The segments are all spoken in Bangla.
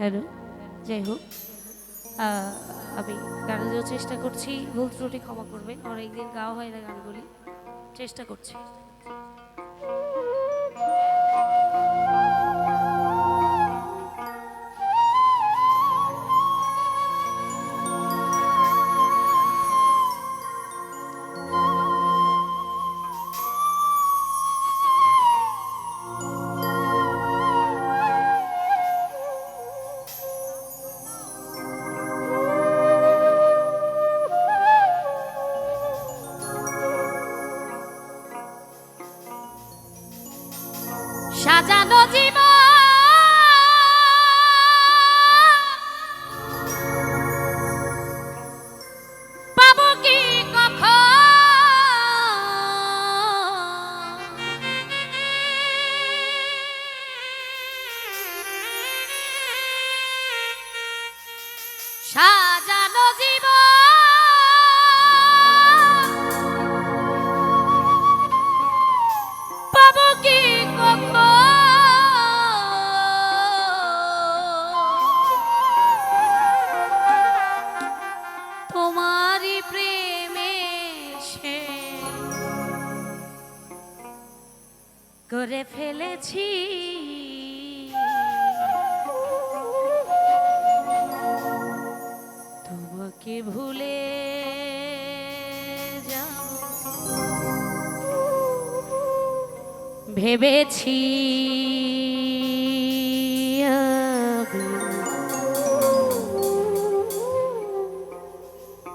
হ্যালো, যাই হোক আমি গান চেষ্টা করছি, ভুল ত্রুটি ক্ষমা করবেন, অনেকদিন গাওয়া হয় না গানগুলি চেষ্টা করছি। ভেবেছি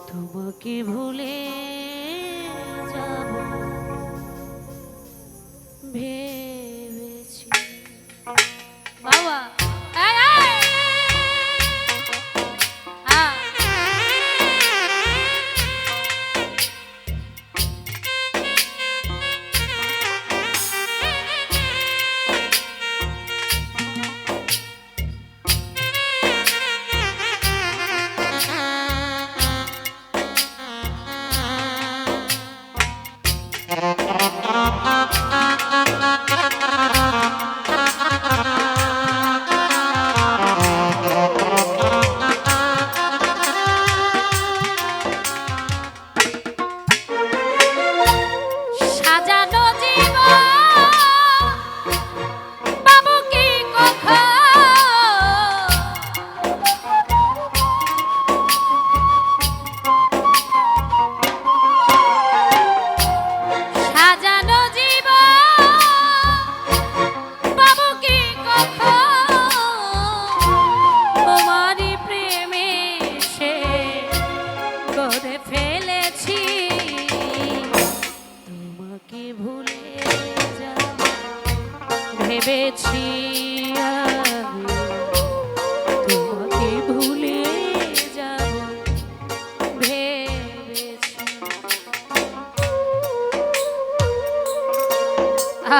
তোমাকে ভুলে হয়েছি তোমাকে ভুলে যাব ভেবেছি। আ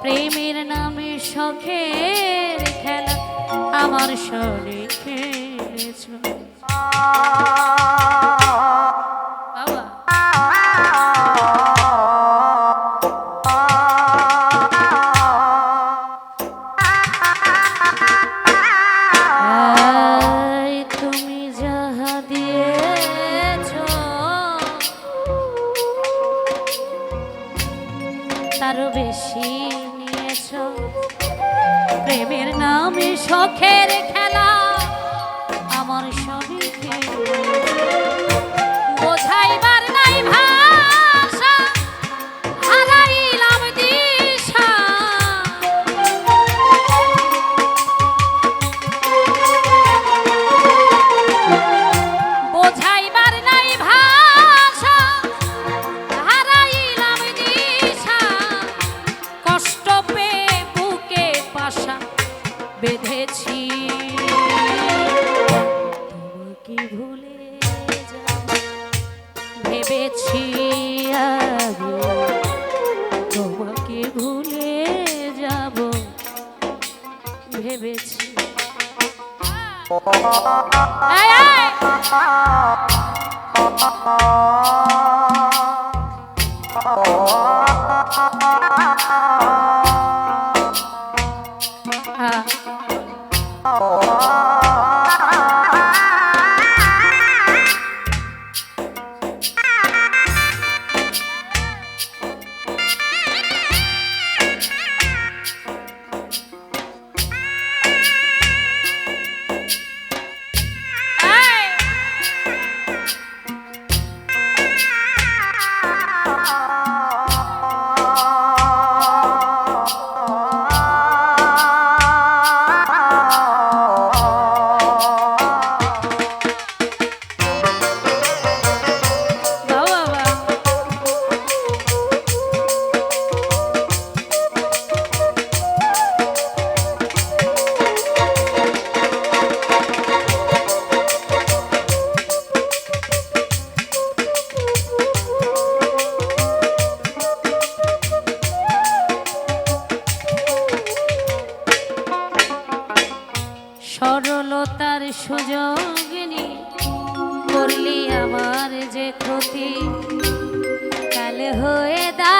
প্রেমের নামে শখের খেলা আমার শরীর খেলেছ সখের Ah. সরলতার সুযোগ নিয়ে করলি আমার যে ক্ষতি কালে হয়ে দা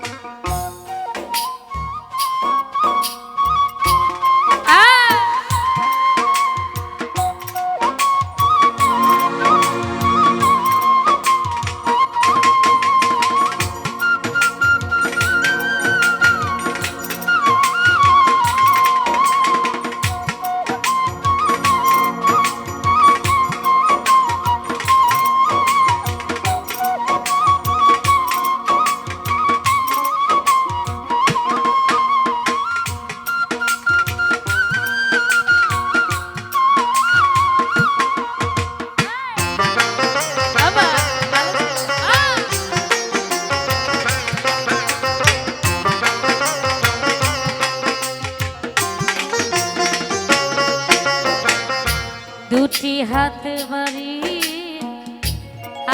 দুটি হাতে বাড়ি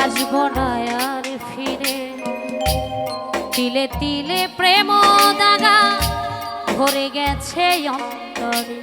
আসব না আর ফিরে। তিলে তিলে প্রেম দাগা ভরে গেছে অন্তরে।